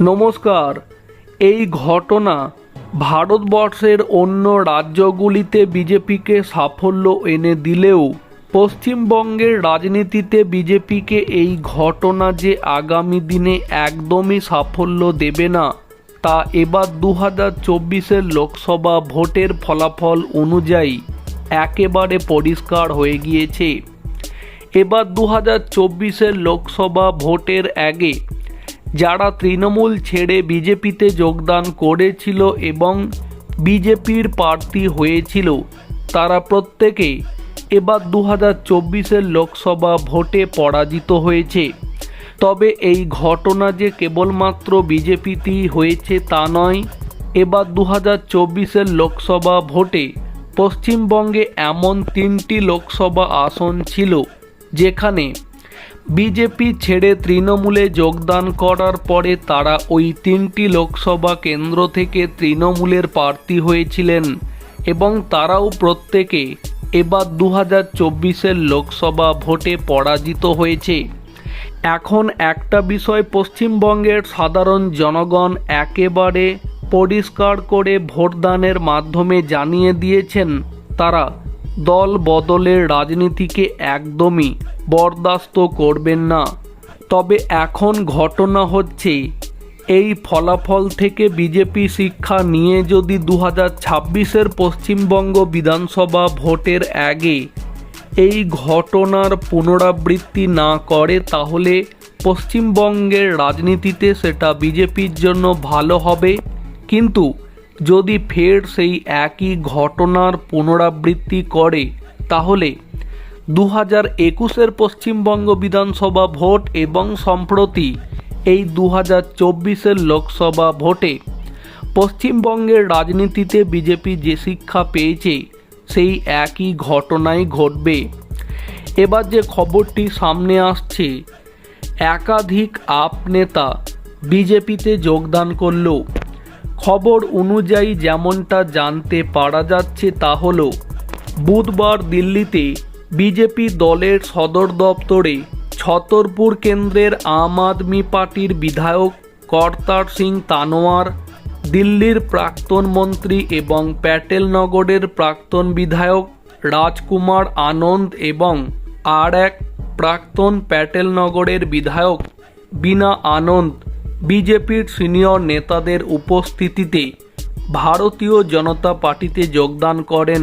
নমস্কার। এই ঘটনা ভারতবর্ষের অন্য রাজ্যগুলিতে বিজেপিকে সাফল্য এনে দিলেও পশ্চিমবঙ্গের রাজনীতিতে বিজেপিকে এই ঘটনা যে আগামী দিনে একদমই সাফল্য দেবে না, তা এবার দু হাজার চব্বিশের লোকসভা ভোটের ফলাফল অনুযায়ী একেবারে পরিষ্কার হয়ে গিয়েছে। এবার দু হাজার চব্বিশের লোকসভা ভোটের আগে যারা তৃণমূল ছেড়ে বিজেপিতে যোগদান করেছিল এবং বিজেপির প্রার্থী হয়েছিল, তারা প্রত্যেকে এবার দু হাজার চব্বিশের লোকসভা ভোটে পরাজিত হয়েছে। তবে এই ঘটনা যে কেবলমাত্র বিজেপিতেই হয়েছে তা নয়, এবার দু হাজার চব্বিশের লোকসভা ভোটে পশ্চিমবঙ্গে এমন তিনটি লোকসভা আসন ছিল, যেখানে বিজেপি ছেড়ে তৃণমূলে যোগদান করার পরে তারা ওই তিনটি লোকসভা কেন্দ্র থেকে তৃণমূলের প্রার্থী হয়েছিলেন এবং তারাও প্রত্যেকে এবার দু হাজার চব্বিশের লোকসভা ভোটে পরাজিত হয়েছে। এখন একটা বিষয় পশ্চিমবঙ্গের সাধারণ জনগণ একেবারে পরিষ্কার করে ভোটদানের মাধ্যমে জানিয়ে দিয়েছেন, তারা দল বদলের রাজনীতিকে একদমই বরদাস্ত করবেন না। তবে এখন ঘটনা হচ্ছে, এই ফলাফল থেকে বিজেপি শিক্ষা নিয়ে যদি দু হাজার ছাব্বিশের পশ্চিমবঙ্গ বিধানসভা ভোটের আগে এই ঘটনার পুনরাবৃত্তি না করে, তাহলে পশ্চিমবঙ্গের রাজনীতিতে সেটা বিজেপির জন্য ভালো হবে। কিন্তু যদি ফের সেই একই ঘটনার পুনরাবৃত্তি করে, তাহলে দু হাজার একুশের পশ্চিমবঙ্গ বিধানসভা ভোট এবং সম্প্রতি এই দু হাজার চব্বিশের লোকসভা ভোটে পশ্চিমবঙ্গের রাজনীতিতে বিজেপি যে শিক্ষা পেয়েছে, সেই একই ঘটনাই ঘটবে। এবার যে খবরটি সামনে আসছে, একাধিক আপ নেতা বিজেপিতে যোগদান করল। খবর অনুযায়ী যেমনটা জানতে পারা যাচ্ছে তা হল, বুধবার দিল্লিতে বিজেপি দলের সদর দপ্তরে ছতরপুর কেন্দ্রের আম আদমি পার্টির বিধায়ক কর্তার সিং তানোয়ার, দিল্লির প্রাক্তন মন্ত্রী এবং প্যাটেলনগরের প্রাক্তন বিধায়ক রাজকুমার আনন্দ এবং আর এক প্রাক্তন প্যাটেলনগরের বিধায়ক বিনা আনন্দ বিজেপির সিনিয়র নেতাদের উপস্থিতিতে ভারতীয় জনতা পার্টিতে যোগদান করেন